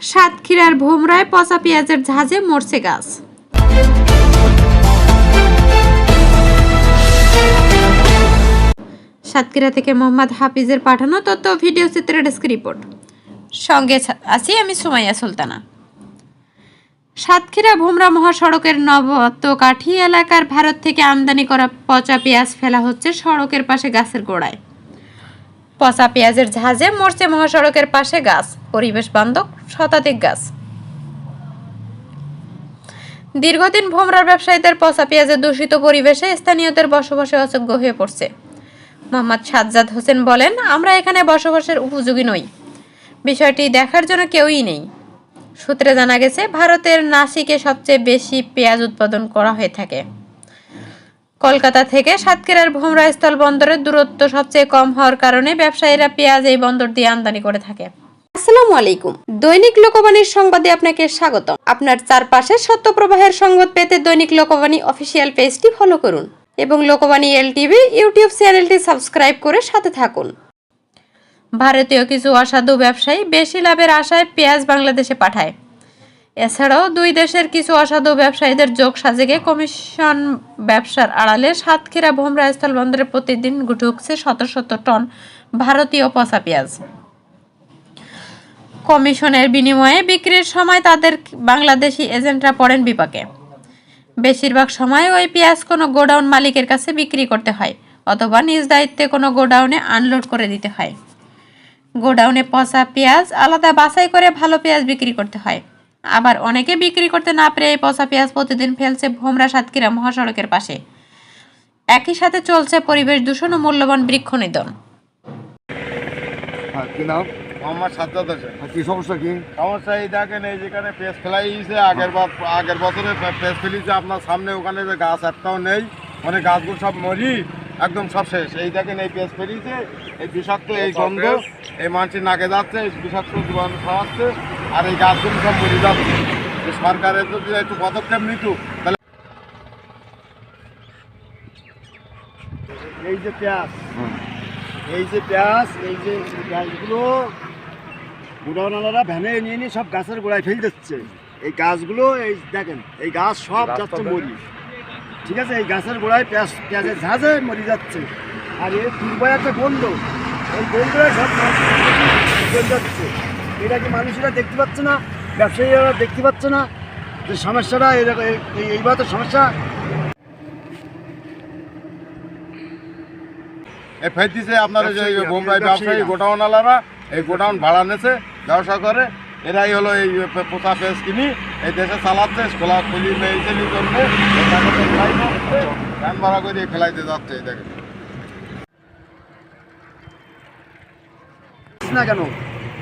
সাতক্ষীরার ভোমরায় পচা পেঁয়াজের ঝাঁজে মরছে গাছ। সাতক্ষীরা থেকে মোহাম্মদ হাফিজের পাঠানো তথ্য, ভিডিও চিত্রে ডেস্ক রিপোর্ট। সঙ্গে আছি আমি সুমাইয়া সুলতানা। সাতক্ষীরা ভোমরা মহাসড়কের নবতকাঠি এলাকার ভারত থেকে আমদানি করা পচা পেঁয়াজ ফেলা হচ্ছে সড়কের পাশে গাছের গোড়ায়। পচা পেঁয়াজের ঝাঁজে মরছে মহাসড়কের পাশে গাছ, পরিবেশ বান্ধব শতাধিক গাছ। দীর্ঘদিন ভোমরার ব্যবসায়ীদের পচা পেঁয়াজের দূষিত পরিবেশে স্থানীয়দের বসবাসে অযোগ্য হয়ে পড়ছে। মোহাম্মদ সাজ্জাদ হোসেন বলেন, আমরা এখানে বসবাসের উপযোগী নই। বিষয়টি দেখার জন্য কেউই নেই। সূত্রে জানা গেছে, ভারতের নাসিকে সবচেয়ে বেশি পেঁয়াজ উৎপাদন করা হয়ে থাকে। কলকাতা থেকে সাতক্ষীরার ভোমরা স্থল বন্দরের দূরত্ব সবচেয়ে কম হওয়ার কারণে ব্যবসায়ীরা পেঁয়াজ এই বন্দর দিয়ে আমদানি করে থাকে। আসসালামু আলাইকুম। দৈনিক লোকবাণীর সংবাদে আপনাকে স্বাগত আপনার চারপাশে সত্য প্রবাহের সংবাদ পেতে দৈনিক লোকবাণী অফিসিয়াল পেজটি ফলো করুন এবং লোকবাণী এল টিভি ইউটিউব চ্যানেলটি সাবস্ক্রাইব করে সাথে থাকুন। ভারতীয় কিছু অসাধু ব্যবসায়ী বেশি লাভের আশায় পেঁয়াজ বাংলাদেশে পাঠায়। এছাড়াও দুই দেশের কিছু অসাধু ব্যবসায়ীদের যোগ সাজেকে কমিশন ব্যবসার আড়ালে সাতক্ষীরা ভোমরা স্থল বন্দরে প্রতিদিন ঢুকছে শত শত টন ভারতীয় পচা পেঁয়াজ। কমিশনের বিনিময়ে বিক্রির সময় তাদের বাংলাদেশি এজেন্টরা পড়েন বিপাকে। বেশিরভাগ সময় ওই পেঁয়াজ কোনো গোডাউন মালিকের কাছে বিক্রি করতে হয় অথবা নিজ দায়িত্বে কোনো গোডাউনে আনলোড করে দিতে হয়। গোডাউনে পচা পেঁয়াজ আলাদা বাছাই করে ভালো পেঁয়াজ বিক্রি করতে হয়। আবার অনেকে বিক্রি করতে না পেরে এই পচা পেঁয়াজ প্রতিদিন ফেলছে ভোমরা সাতক্ষীরা মহাসড়কের পাশে। একই সাথে চলছে পরিবেশ দূষণ ও মূল্যবান বৃক্ষ নিধন। হ্যাঁ আমার সাজ্জাদ হোসেন। কি সমস্যা কি? সমস্যা এই দেখেন এই যেখানে পেস ফেলাইছে আগের বার আগের বছরে পেস ফেলিছে আপনার সামনে ওখানে যে গাছ একটাও নেই মানে গাছগুলো সব মরি একদম সব শেষ। এই দেখেন এই পেস ফেলিছে এই বিষাক্ত এই গন্ধ এই মানুষের নাকে যাচ্ছে এই বিষাক্ত জীবাণু খাওয়াচ্ছে আর এই গাছগুলো সব মরে যাচ্ছে যে সরকারের যদি একটু পদক্ষেপ নিত তাহলে এই যে পেঁয়াজ এই যে পেঁয়াজ এই যে পেঁয়াজগুলো গুড়াওয়ালারা ভ্যানে নিয়ে নিয়ে সব গাছের গোড়ায় ফেল দিচ্ছে এই গাছগুলো এই দেখেন এই গাছ সব যাচ্ছে মরি ঠিক আছে এই গাছের গোড়ায় পেঁয়াজ পেঁয়াজের ঝাঁঝে মরি যাচ্ছে আর এই দুর্বয় একটা গন্ধ এই গন্ধটা সব যাচ্ছে এটা কি মানুষেরা দেখতে পাচ্ছে না? ব্যবসায়ীরা দেখতে পাচ্ছে না? যে সমস্যাটা এরকম এই- এই- এইবার তো সমস্যা। এই ফেলতেছে আপনার যে বোম্বাই। ব্যবসায়ী গোডাউনওয়ালারা এই গোডাউন ভাড়া নেছে ব্যবসা করে। এরাই হলো এই পে- পোষা পেঁয়াজ কিনি এই দেশে চালাচ্ছে খোলা খুলি মেয়েছে জন্য। ভ্যান ভাড়া করে ফেলাইতে যাচ্ছে এই দেখেন। না কেন?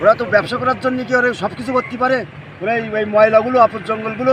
ওরা তো ব্যবসা করার জন্য কি ওরা সব কিছু করতে পারে? ওরা এই ময়লাগুলো, আপদ জঙ্গলগুলো।